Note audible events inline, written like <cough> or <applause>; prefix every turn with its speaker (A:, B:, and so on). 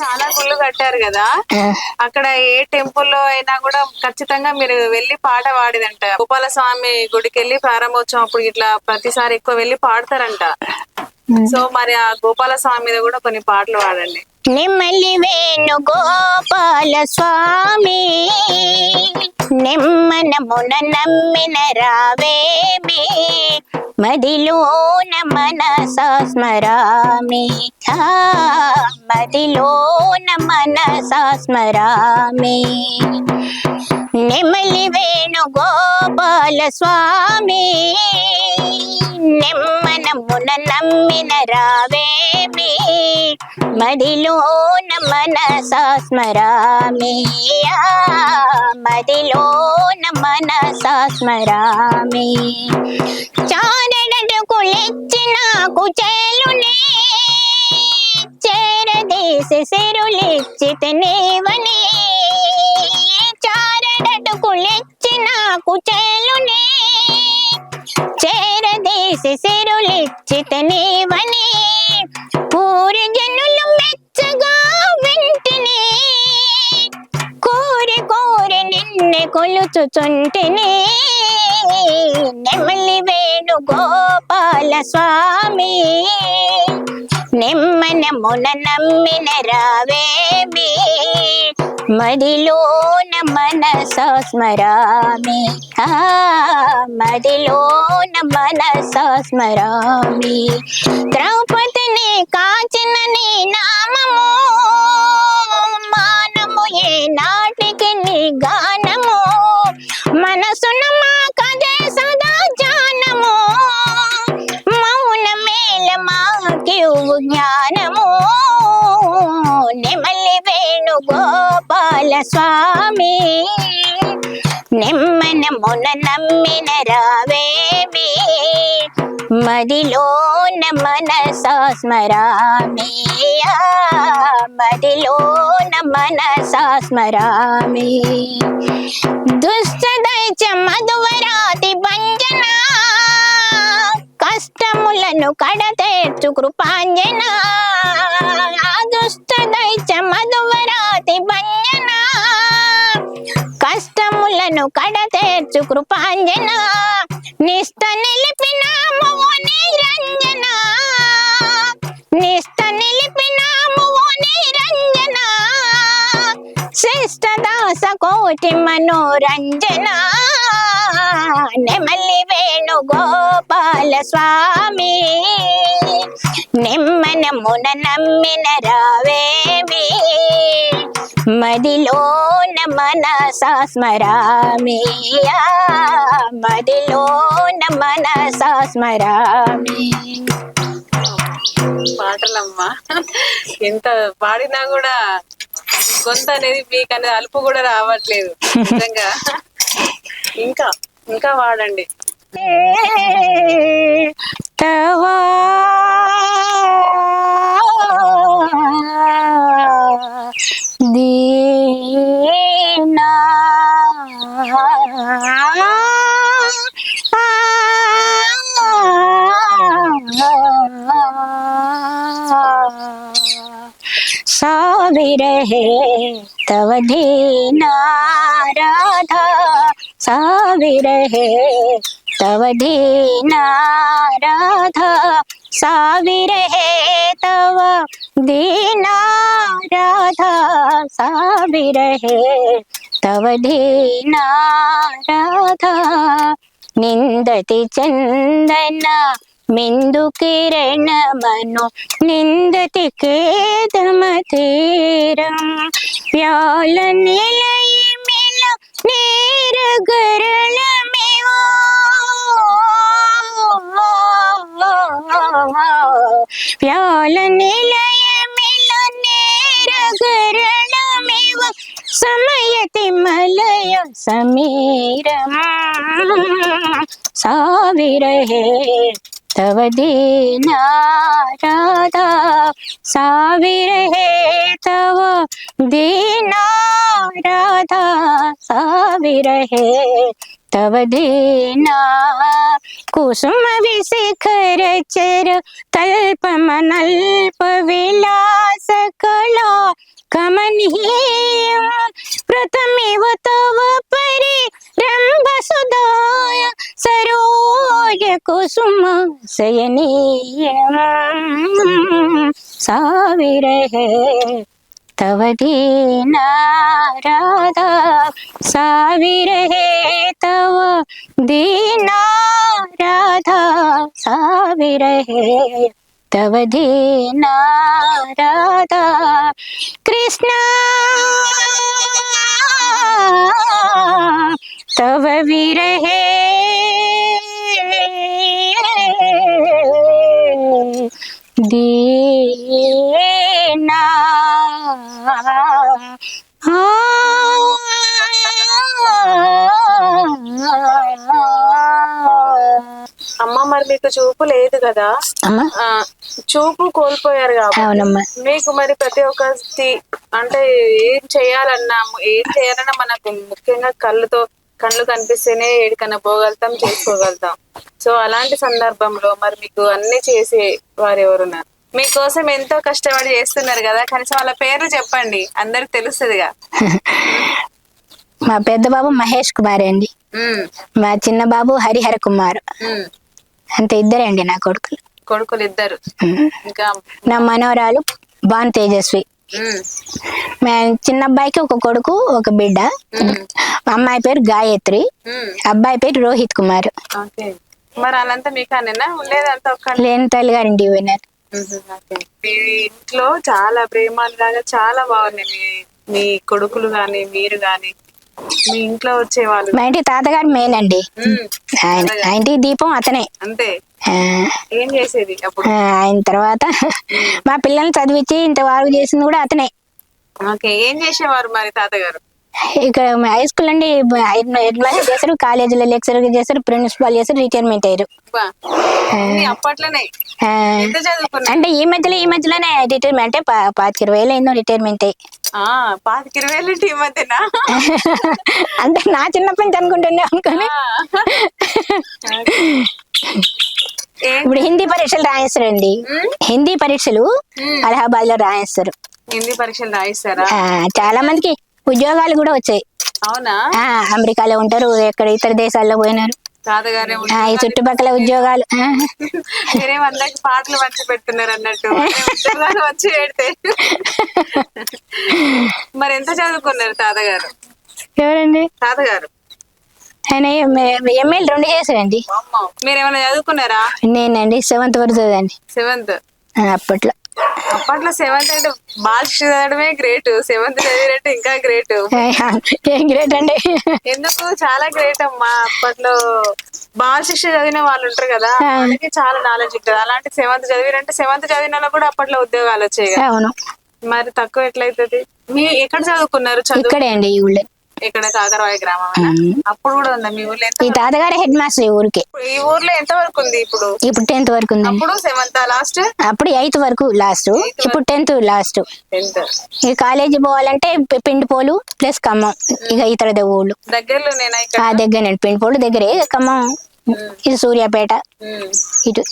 A: చాలా గుళ్ళు కట్టారు కదా. అక్కడ ఏ టెంపుల్లో అయినా కూడా ఖచ్చితంగా మీరు వెళ్ళి పాట పాడిదంట. గోపాల స్వామి గుడికి వెళ్ళి ప్రారంభోత్సవం అప్పుడు ఇట్లా ప్రతిసారి ఎక్కువ వెళ్ళి పాడతారంట. సో మరి ఆ గోపాల స్వామి మీద కూడా కొన్ని పాటలు పాడండి.
B: నెమ్మలి వేణు గోపాల స్వామి నెమ్మనమున నమ్మిన రావేమి మదిలోన మనస స్మరామి మదిలోన మనస స్మరామి నెమలి వేణు గోపాల స్వామి. నెమ్మనమున నమ్మిన రావేమి మదిలోన మనస స్మరామి ఆ, మదిలోన మనస స్మరామి. చారడడుకులెచ్చి నాకు చేలునే చేరదీసి సిరులిచ్చి నీవని. చారడడుకులెచ్చి నాకు చేలునే చేరదీసి సిరులిచ్చి పూరి జనులు మెచ్చగా వింటిని. కోరి కోరి నిన్నే కొలుచుచుంటిని. నెమలి వేణు గోపాల స్వామి నెమ్మనమున నమ్మిన రావేమి. మదిలోన మనస స్మరామి. మదిలోన మనస స్మరామి. ద్రౌపదిని కాచిన నీ నామము మానము ఏ నాటికి నీ గానము. మనసున మా కదే సదా జానము మౌన మేల మాకి జ్ఞానము. నెమలి వేణుగో గోపాల స్వామి. నెమ్మనమున నమ్మిన రావేమి. మదిలోన మనస స్మరామి మదిలోన మనస స్మరామి. దుష్టదైచ మధువరాతి భంజన. కష్టములను కడతేర్చు కృపాంజన. దుష్టదైచ మధువరాతి కష్టములను కడతేర్చు కృపాంజన నిష్ట నిలిపిన నిరంజన. నిష్ట నిలిపిన నిరంజన. శ్రేష్ఠ దాస కోటి మనోరంజన. నెమలి వేణు గోపాల స్వామి నెమ్మనమున నమ్మిన రావేమి. మదిలోన మనస స్మరామి ఆ, మదిలోన మనస స్మరామి
A: పాటలమ్మా. ఎంత పాడినా కూడా గొంత అనేది మీకు అనేది అలుపు కూడా రావట్లేదు. నిజంగా. ఇంకా ఇంకా వాడండి
B: తవా देना। साबिर है तव देना राधा। साबिर है तव देना राधा। साविरहे तव दीना राधा साविरहे तव दीना राधा निन्दति चन्दन मिन्दु किरणमनु निन्दति केदमतीरं व्यालनिलयमिल नीरगरलमिवो समीर ಸಾವಿರ रहे, तव दीना राधा साविर हे तव दीना राधा साविर हे तव दीना कुसुम विशिखर चर तल्प मनल्प विलास कला। कमनीयम प्रथमेव तव परि रम्भ सुधाय सरोज कुसुम शयनीय साविरहे तव दीना राधा साविरहे तव दीना राधा साविरहे तव दीना राधा कृष्णा तव विरहे दीना
A: అమ్మ మరి మీకు చూపు లేదు కదా
B: అమ్మా
A: ఆ, చూపు కోల్పోయారు కాబట్టి
B: అవునమ్మా
A: మీకు మరి ప్రతి ఒక్కటి అంటే ఏం చేయాలన్నా ఏం చేయాలన్నా మనకు ముఖ్యంగా కళ్ళుతో కళ్ళు కనిపిస్తేనే ఏడికన్నా పోగలుగుతాం చేసుకోగలుగుతాం. సో అలాంటి సందర్భంలో మరి మీకు అన్ని చేసే వారు ఎవరున్నారు మీకోసం ఎంతో కష్టపడి చేస్తున్నారు కదా కనీసం వాళ్ళ పేర్లు చెప్పండి అందరికి తెలుస్తుందిగా.
B: మా పెద్ద బాబు మహేష్ కుమార్ అండి. మా చిన్న బాబు హరిహర కుమార్. అంతే ఇద్దరే అండి నా కొడుకులు.
A: కొడుకులు ఇద్దరు. ఇంకా
B: నా మనవరాలు బాన్ తేజస్వి. చిన్న అబ్బాయికి ఒక కొడుకు ఒక బిడ్డ. అమ్మాయి పేరు గాయత్రి. అబ్బాయి పేరు రోహిత్ కుమార్.
A: మరి వాళ్ళంతా మీకు అన్ననా ఉండేదంతా
B: లేని తల్లి గారింటి పోయినారు.
A: మీ ఇంట్లో చాలా ప్రేమాలుగా చాలా బాగున్నాయి. మీ కొడుకులు గాని మీరు గాని. మీ ఇంట్లో వచ్చేవాళ్ళు.
B: మా ఇంటి తాతగారు మెయిన్ అండి. ఆయన ఆ దీపం అతనే.
A: అంతే. ఏం చేసేది అప్పుడు?
B: ఆ, ఆయన తర్వాత మా పిల్లల్ని చదివించి ఇంతవరకు చేసింది కూడా అతనే.
A: ఓకే ఏం చేసేవారు మరి తాతగారు?
B: ఇక్కడ హై స్కూల్ అండి హెడ్ మాస్టర్ చేశారు కాలేజీలో లెక్చర్ చేశారు ప్రిన్సిపాల్ చేశారు రిటైర్మెంట్ అయ్యారు. అంటే ఈ మధ్యలో ఈ మధ్యలోనే రిటైర్మెంట్ పాతిక ఇరవై వేలు అయిందో రిటైర్మెంట్ అయ్యి
A: పాతిక ఇరవై వేలు ఈ మధ్యనా? <laughs>
B: అంటే నా చిన్నప్పటి నుంచి అనుకుంటున్నా అనుకోని. <laughs> ఇప్పుడు హిందీ పరీక్షలు రాయిస్తారండి. హిందీ పరీక్షలు. అలహాబాద్లో రాయిస్తారు.
A: హిందీ పరీక్షలు రాయిస్తారా?
B: చాలా మందికి ఉద్యోగాలు కూడా వచ్చాయి.
A: అవునా?
B: అమెరికాలో ఉంటారు ఎక్కడ ఇతర దేశాల్లో పోయినారు. ఈ చుట్టుపక్కల ఉద్యోగాలు
A: మీరేం పాటలు పంచి పెడుతున్నారు అన్నట్టు. <laughs> ఉద్యోగాలు వచ్చి పెడితే. మరి ఎంత చదువుకున్నారు తాతగారు?
B: ఎవరండి?
A: తాతగారు.
B: ఆయన ఎంఏలు రెండు చేశారండి
A: అమ్మ. మీరేమైనా చదువుకున్నారా?
B: నేనండి సెవెంత్ వరకు చదివండి
A: సెవెంత్.
B: అప్పట్లో.
A: అప్పట్లో సెవెంత్ అంటే బాగా చదవడమే గ్రేట్ సెవెంత్ చదివినట్టు ఇంకా గ్రేట్ <laughs>
B: ఏం గ్రేట్ అండి?
A: ఎందుకు? చాలా గ్రేట్ అమ్మా. అప్పట్లో బాల శిక్ష చదివిన వాళ్ళు ఉంటారు కదా వాళ్ళకి చాలా నాలెడ్జ్ ఉంటుంది. అలాంటి సెవెంత్ చదివిరంటే సెవెంత్ చదివిన కూడా అప్పట్లో ఉద్యోగాలు వచ్చాయి కదా. మరి తక్కువ ఎట్లయితది? మీ ఎక్కడ చదువుకున్నారు చదువు?
B: ఇక్కడే అండి ఈ ఊళ్ళో.
A: ఇక్కడ కాకరవాయి గ్రామం అప్పుడు కూడా ఉందా? మీ ఊర్లో
B: ఈ తాతగారి హెడ్ మాస్టర్ ఈ ఊరికి.
A: ఈ ఊర్లో ఎంత వరకు ఉంది ఇప్పుడు?
B: ఇప్పుడు టెన్త్ వరకు ఉందండి
A: అప్పుడు సెవెంత్ లాస్ట్
B: అప్పుడు ఎయిత్ వరకు లాస్ట్ ఇప్పుడు టెన్త్ లాస్ట్ ఇక కాలేజీ పోవాలంటే పి- పిండిపోలు ప్లస్ ఖమ్మం. ఇక ఇతర ఊళ్ళు
A: దగ్గరలో నేను ఇక్కడ?
B: ఆ దగ్గర పిండిపోలు దగ్గరే ఖమ్మం. ఇది సూర్యాపేట. ఇటు.